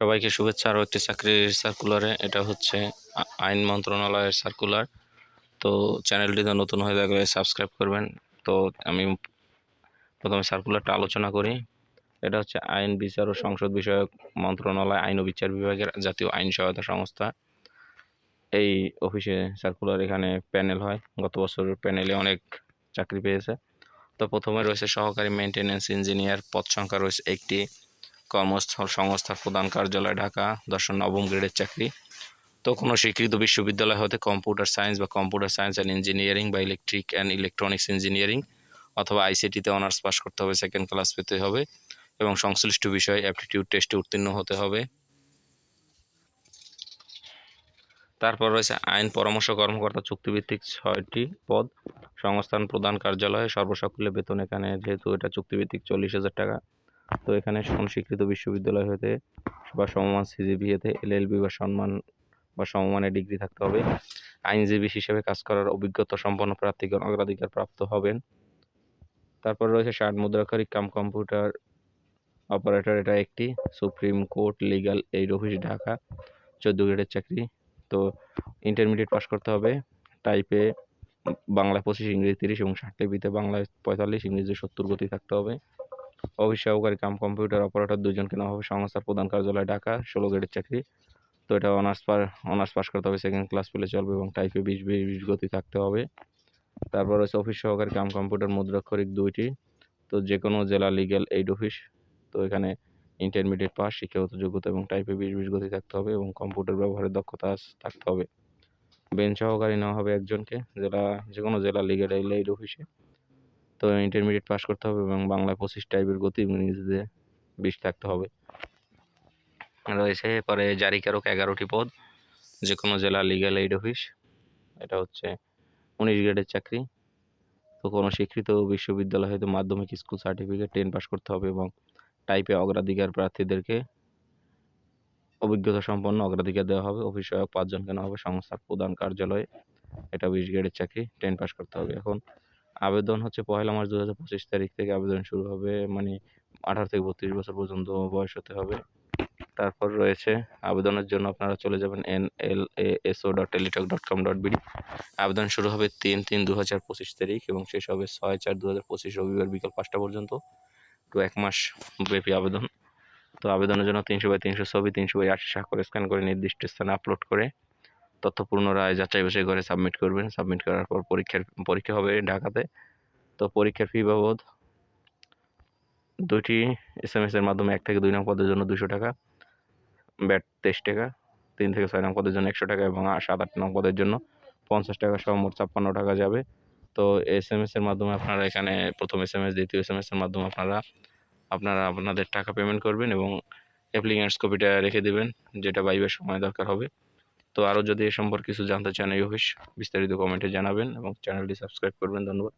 সবাইকে শুভেচ্ছা, আরও একটি চাকরির সার্কুলারে এটা হচ্ছে আইন মন্ত্রণালয়ের সার্কুলার তো চ্যানেলটিতে নতুন হয়ে থাকলে সাবস্ক্রাইব করবেন। তো আমি প্রথমে সার্কুলারটা আলোচনা করি। এটা হচ্ছে আইন, বিচার ও সংসদ বিষয়ক মন্ত্রণালয়, আইন ও বিচার বিভাগের জাতীয় আইন সহায়তা সংস্থা। এই অফিসে সার্কুলার এখানে প্যানেল হয়। গত বছর প্যানেলে অনেক চাকরি পেয়েছে। তো প্রথমে রয়েছে সহকারী মেনটেন্যান্স ইঞ্জিনিয়ার পদ সংখ্যা রয়েছে একটি। কর্মস্থল সংস্থার প্রধান কার্যালয় ঢাকা, দর্শন নবম গ্রেডের চাকরি। তো কোনো স্বীকৃত বিশ্ববিদ্যালয় হতে কম্পিউটার সায়েন্স বা কম্পিউটার সায়েন্স অ্যান্ড ইঞ্জিনিয়ারিং বা ইলেকট্রিক অ্যান্ড ইলেকট্রনিক্স ইঞ্জিনিয়ারিং অথবা আইসিটিতে অনার্স পাস করতে হবে, সেকেন্ড ক্লাস পেতে হবে এবং সংশ্লিষ্ট বিষয়ে অ্যাপটিটিউড টেস্টে উত্তীর্ণ হতে হবে। তারপর রয়েছে আইন, পরামর্শ, কর্মকর্তা চুক্তিভিত্তিক ছয়টি পদ। সংস্থান প্রধান কার্যালয়ে সর্বসকলে বেতন এখানে, যেহেতু এটা চুক্তিভিত্তিক চল্লিশ হাজার টাকা। তো এখানে স্বীকৃত বিশ্ববিদ্যালয় হতে বা সমমান সিজিপিএতে এলএলবি বা সম্মান বা সমমানের ডিগ্রি থাকতে হবে। আইনজীবী হিসেবে কাজ করার অভিজ্ঞতা সম্পন্ন প্রার্থীগণ অগ্রাধিকার প্রাপ্ত হবেন। তারপর রয়েছে ষাট মুদ্রাক্ষরিক কাম কম্পিউটার অপারেটর, এটা একটি। Supreme court legal aid office, Dhaka. চোদ্দ গ্রেডের চাকরি। তো ইন্টারমিডিয়েট পাস করতে হবে। টাইপে বাংলা পঁচিশ ইংরেজি তিরিশ এবং ষাট লিপিতে বাংলায় পঁয়তাল্লিশ ইংরেজি সত্তর গতি থাকতে হবে। অফিস সহকারী কাম কম্পিউটার অপারেটর দুজনকে নেওয়া হবে সংস্থার প্রধান কার্যালয় ঢাকা ষোলো গ্রেডের চাকরি তো এটা অনার্স পার অনার্স পাস করতে হবে সেকেন্ড ক্লাস পেলে চলবে এবং টাইপে বিশ বিশ গতি থাকতে হবে তারপর হচ্ছে অফিস সহকারী কাম কম্পিউটার মুদ্রাক্ষরিক দুইটি তো যে কোনো জেলা লিগ্যাল এইড অফিস তো এখানে ইন্টারমিডিয়েট পাস শিক্ষাগত যোগ্যতা এবং টাইপে বিশ বিশ গতি থাকতে হবে এবং কম্পিউটার ব্যবহারের দক্ষতা থাকতে হবে বেঞ্চ সহকারী নেওয়া হবে একজনকে জেলা যে কোনো জেলা লিগ্যাল এইড অফিসে তো ইন্টারমিডিয়েট পাস করতে হবে এবং বাংলায় পঁচিশ টাইপের গতি ইংরেজিতে বিশ থাকতে হবে। রয়েছে পরে জারিকারক এগারোটি পদ যে কোনো জেলা লিগ্যাল এইড অফিস এটা হচ্ছে উনিশ গ্রেডের চাকরি। তো কোনো স্বীকৃত বিশ্ববিদ্যালয় হয়তো মাধ্যমিক স্কুল সার্টিফিকেট টেন পাস করতে হবে এবং টাইপে অগ্রাধিকার প্রার্থীদেরকে অভিজ্ঞতা সম্পন্ন অগ্রাধিকার দেওয়া হবে। অফিস সহায়ক পাঁচজনকে নেওয়া হবে? সংস্থার প্রধান কার্যালয়ে এটা বিশ গ্রেডের চাকরি টেন পাস করতে হবে। এখন আবেদন হচ্ছে পয়লা মার্চ দু হাজার পঁচিশ তারিখ থেকে আবেদন শুরু হবে। মানে আঠারো থেকে বত্রিশ বছর পর্যন্ত বয়স হতে হবে। তারপর রয়েছে আবেদনের জন্য আপনারা চলে যাবেন N L A S O dot Teletalk dot com dot BD. আবেদন শুরু হবে তিন তিন দু হাজার পঁচিশ তারিখ এবং শেষ হবে ছয় চার দু হাজার পঁচিশ রবিবার বিকাল পাঁচটা পর্যন্ত। তো এক মাস ব্যাপী আবেদন। তো আবেদনের জন্য তিনশো বাই তিনশো ছবি, তিনশো বাই আশি স্বাক্ষর স্ক্যান করে নির্দিষ্ট স্থানে আপলোড করে তথ্য পুনরায় যাচাই বাছাই করে সাবমিট করবেন। সাবমিট করার পর পরীক্ষার, পরীক্ষা হবে ঢাকাতে। তো পরীক্ষার ফি বাবদ দুটি এস এম এস এর মাধ্যমে এক থেকে দুই নং পদের জন্য দুশো টাকা, ব্যাট তেইশ টাকা, তিন থেকে ছয় নং পদের জন্য একশো টাকা এবং সাত, আট নং পদের জন্য পঞ্চাশ টাকা সহ মোট ছাপ্পান্ন টাকা যাবে। তো এস এম এস এর মাধ্যমে আপনারা এখানে প্রথম এস এম এস দ্বিতীয় এস এম এস এর মাধ্যমে আপনারা আপনারা আপনাদের টাকা পেমেন্ট করবেন এবং অ্যাপ্লিকেন্টস কপিটা রেখে দেবেন, যেটা বাইবের সময় দরকার হবে। তো আরও যদি এ সম্পর্কে কিছু জানতে চান, এই অফিস বিস্তারিত কমেন্টে জানাবেন এবং চ্যানেলটি সাবস্ক্রাইব করবেন। ধন্যবাদ।